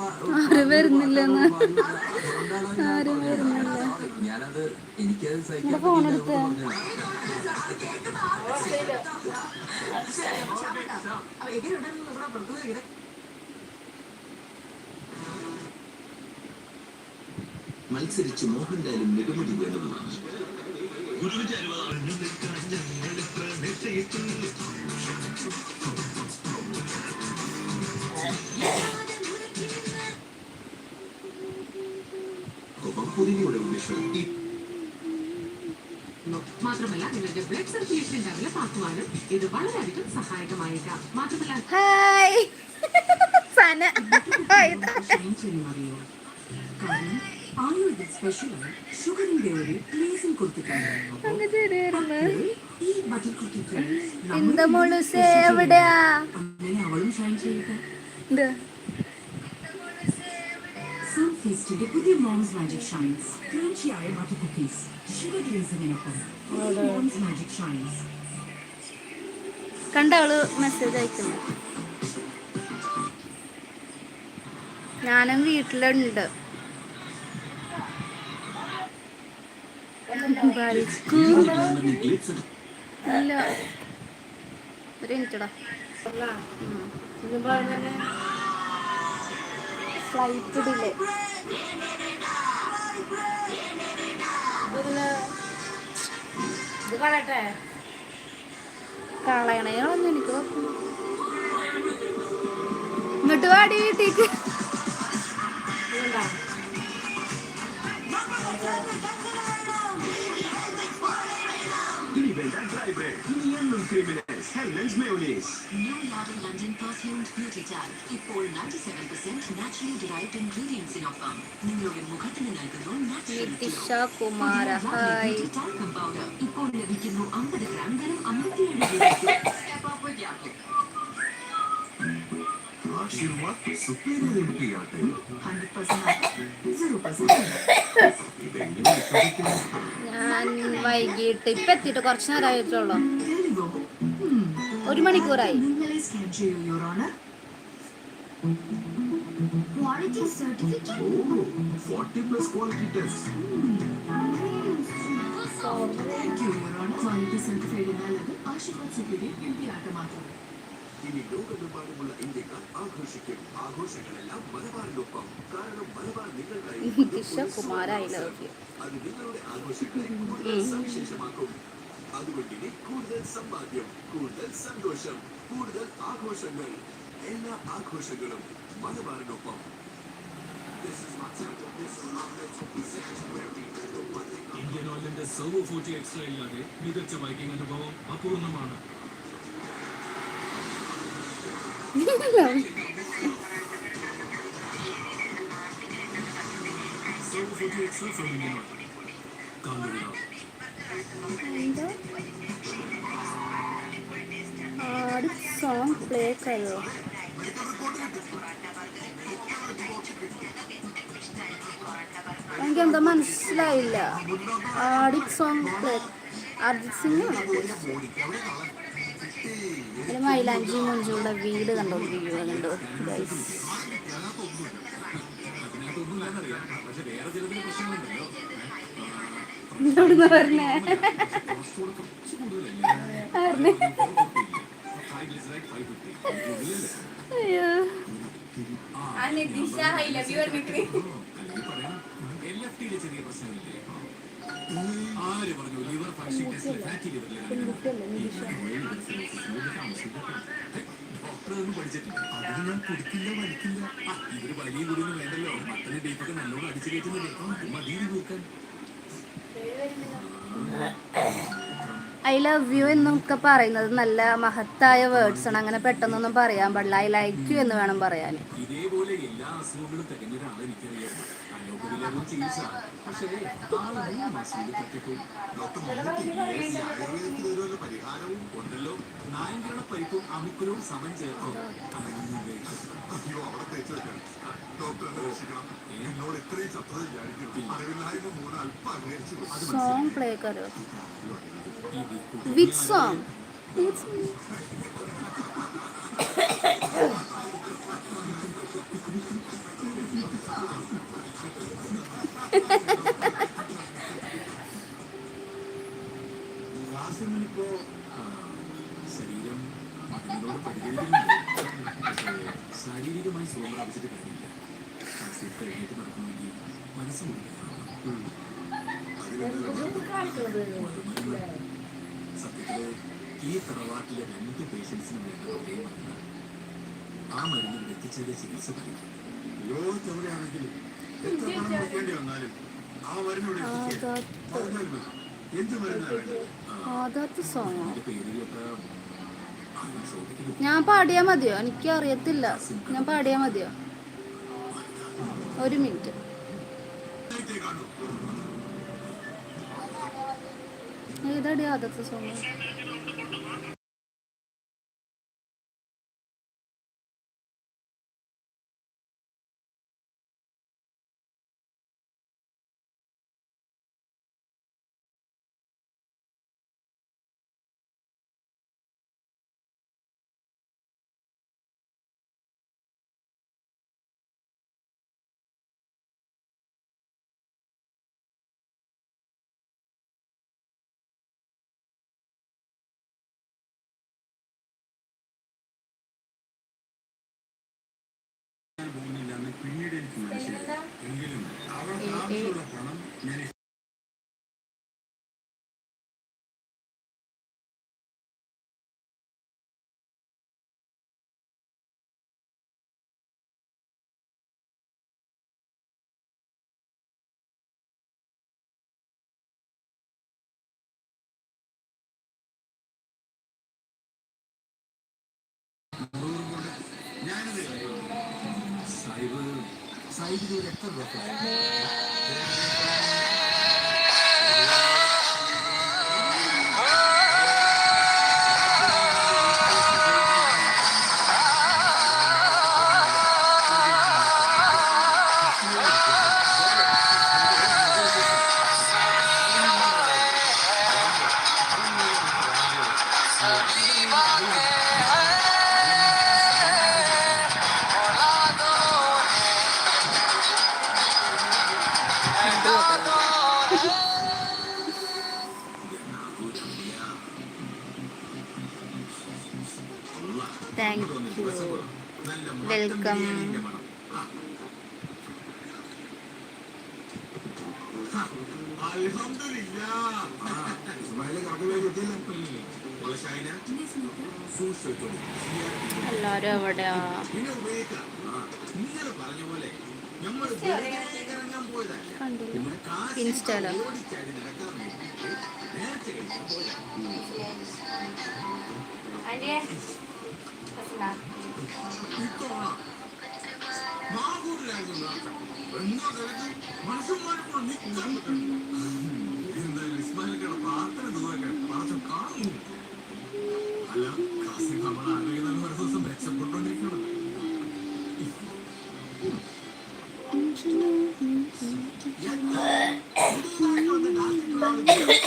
ആരും വരുന്നില്ലെന്ന് ആരും വരുന്നില്ല ഫോൺ എടുത്ത. മത്സരിച്ച് മോഹൻലാലും നെടുമുടി വേണുമാണ് ഒപ്പം പുലിയുടെ ഉദ്ദേശം. മാത്രമല്ല നിങ്ങളുടെ ബ്ലഡ് സർക്കുലേഷൻ ഡെവലപ്പ് ആക്കുവാനും ഇത് വളരെയധികം സഹായകമായേക്കാം. മാത്രമല്ല ഹായ്. സന. കാരണം ആയുർവേദ സ്പെഷ്യലാണ് ഷുഗറിന്റെ ഒരു കൊടുത്തിട്ടുണ്ട്. അങ്ങനെ അവളും ഷൈൻ ചെയ്യട്ടെ. ഇത് സൺ ഫീസ്റ്റിന്റെ പുതിയ മോംസ് മാജിക് ഷൈൻസ് ക്രഞ്ചിയായ ബട്ടർ കുക്കീസ് ഷുഗർ ഗ്ലേസിനൊപ്പം മോംസ് മാജിക് ഷൈൻസ് കണ്ട ആൾ മെസ്സേജ് അയക്കുന്നു. ഞാനും വീട്ടിലുണ്ട്. ഇല്ല. ഒരു മിനിറ്റടാ ഫ്ലൈറ്റ് ഡിലേ. ഇത് കളയട്ടെ? കളയണേളൊന്നും എനിക്ക് കുഴപ്പമില്ല. ഇങ്ങോട്ട് വാടി വീട്ടിക്ക് ഇതുണ്ടാ New Modern London Perfumed Beauty Tag. ഇപ്പോൾ 97% naturally derived ingredients നിങ്ങളുടെ മുഖത്തിന് നൽകുന്നു Nitisha Kumara hi. Beauty Talcum ഇപ്പോൾ ലഭിക്കുന്നു 50 ഗ്രാം വെറും 57 രൂപയ്ക്ക് Step up with Aashirvaad superior M P atta 100% 0% ഇതെങ്ങനെ വിശ്വസിക്കും ഞാൻ വൈകിട്ട് ഇപ്പൊ എത്തിയിട്ട് കുറച്ചു നേരം ആയിട്ടുള്ളൂ. ഒരു മണിക്കൂറായി. Quality certificate plus quality test quality certified എന്നാലത് Aashirvaad superior M P ആയിട്ട് മാത്രം. ഇനി ലോകമെമ്പാടുമുള്ള ഇന്ത്യക്കാർ ആഘോഷിക്കും. ആഘോഷങ്ങളെല്ലാം മലബാറിനൊപ്പം കാരണം മലബാർ നിങ്ങൾക്കായി അത് നിങ്ങളുടെ ആഘോഷങ്ങളെ കൂടുതൽ സവിശേഷമാക്കും. അതുകൊണ്ട് ഇനി കൂടുതൽ സമ്പാദ്യം കൂടുതൽ സന്തോഷം കൂടുതൽ ആഘോഷങ്ങൾ. എല്ലാ ആഘോഷങ്ങളും മലബാറിനൊപ്പം. ഇന്ത്യൻ ഓയിലിന്റെ സെർവ് ഫോർട്ടി എക്സ്ട്രാ ഇല്ലാതെ മികച്ച ബൈക്കിംഗ് അനുഭവം അപൂർണമാണ്. Servo four T extra from Indian Oil ആടി സോങ് പ്ലേ കരോ? എനിക്ക് എന്താ മനസ്സിലായില്ല. ആടി സോങ് പ്ലേ അർജിത് സിംഗ് ആണോ മൈലാഞ്ചി മുഞ്ചുള്ള വീട് കണ്ടോ? വീട് കണ്ടോ? ഗൈസ് ഇവിടുന്ന് പറഞ്ഞേ അയ്യോ. ആര് പറഞ്ഞു ലിവർ ഫംഗ്ഷൻ ടെസ്റ്റിൽ ഫാറ്റി ഡോക്ടർ ഒന്നും പഠിച്ചിട്ടില്ല അതിന് ഞാൻ കുടിക്കില്ല വലിക്കില്ല ഇവർ വലിയ ഗുരുവിന് വേണ്ടല്ലോ. മട്ടന് ബീഫൊക്കെ നല്ലോണം അടിച്ചു കയറ്റുന്നില്ലേ ആ, മതി നോക്കാൻ ഐ ലവ് യു എന്നൊക്കെ പറയുന്നത് നല്ല മഹത്തായ വേർഡ്സ് ആണ്. അങ്ങനെ പെട്ടെന്നൊന്നും പറയാൻ പാടില്ല. ഐ ലൈക്ക് യു എന്ന് വേണം പറയാൻ. ഇതേപോലെ എല്ലാ അസുഖങ്ങളും തികഞ്ഞ അലോപതിയിലും ചികിത്സ പക്ഷേ ആൾ മൂന്ന് മാസം കൊണ്ട് തട്ടിപ്പോയി ഡോക്ടർ ആയുർവേദത്തിൽ ഓരോരോ പരിഹാരവും ഉണ്ടല്ലോ. നായങ്കരുടെ പരിപ്പും അമിക്കുലവും സമം ചേർക്കും. അയ്യോ അവിടെ തേച്ച് വെക്കണം. ഡോക്ടർ രക്ഷിക്കണം എന്നോട് ഇത്രയും ശത്രുത വിചാരിക്കുന്നു. അറിവില്ലായ്മ മൂന്ന് അല്പം അംഗീകരിച്ചു. സോങ് പ്ലേ കരോ വിച്ച് സോങ്. ക്ലാസ്സിലിപ്പോ ആ, ശരീരം അതിനോട് പ്രതികരിക്കുന്നുണ്ട് ശാരീരികമായി സുഖം പ്രാപിച്ചിട്ട് കാര്യമില്ല. ക്ലാസ്സിൽ കഴിഞ്ഞിട്ട് നടക്കണമെങ്കിൽ മനസ്സ് സത്യത്തിൽ ഈ തറവാട്ടിലെ രണ്ട് പേഷ്യൻസിനും വേണ്ട ഒരേ മരുന്ന് ആ മരുന്നിൽ എത്തിച്ചതിന്റെ ചികിത്സ പറയും ലോകത്തെവിടെയാണെങ്കിലും എത്ര പണം കൊടുക്കേണ്ടി വന്നാലും ആ. മരുന്നിവിടെ. എന്ത് ഞാൻ പാടിയാ മതിയോ? എനിക്ക് അറിയത്തില്ല ഞാൻ പാടിയാ മതിയോ? ഒരു മിനിറ്റ്. ഏതാടി ആദ്യത്തെ സോങ് എനിക്ക് മനസ്സിലായി എങ്കിലും അവർക്ക് ആവശ്യമുള്ള പണം ഞാൻ ഒരു എത്ര രൂപ താങ്ക് യു വെൽക്കം എല്ലാരും എവിടെയാ ഇൻസ്റ്റാലോ? നമ്മൾ. അല്ല, കാസിം നമ്മുടെ ആരോഗ്യം ഒരു ദിവസം മെച്ചപ്പെട്ടുകൊണ്ടിരിക്കണം പുതിയതായിട്ട്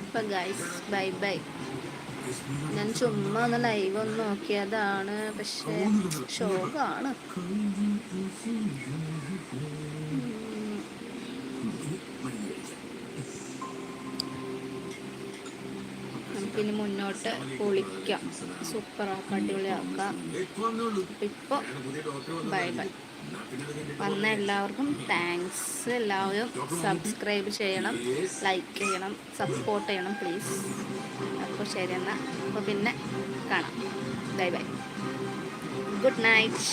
അപ്പൊ ഗൈസ് ബൈ ബൈ ഞാൻ ചുമ്മാ ഒന്ന് ലൈവ് ഒന്ന് നോക്കിയതാണ്. പക്ഷേ ഷോക്കാണ് നമുക്കിനി മുന്നോട്ട് പൊളിക്കാം. സൂപ്പറാക്കാം അടിപൊളിയാക്കാം. ഇപ്പൊ ബൈ ബൈ. വന്ന എല്ലാവർക്കും താങ്ക്സ് എല്ലാവരും സബ്സ്ക്രൈബ് ചെയ്യണം ലൈക്ക് ചെയ്യണം സപ്പോർട്ട് ചെയ്യണം പ്ലീസ് അപ്പോൾ ശരി എന്നാൽ അപ്പോൾ പിന്നെ കാണാം. Bye bye. Good night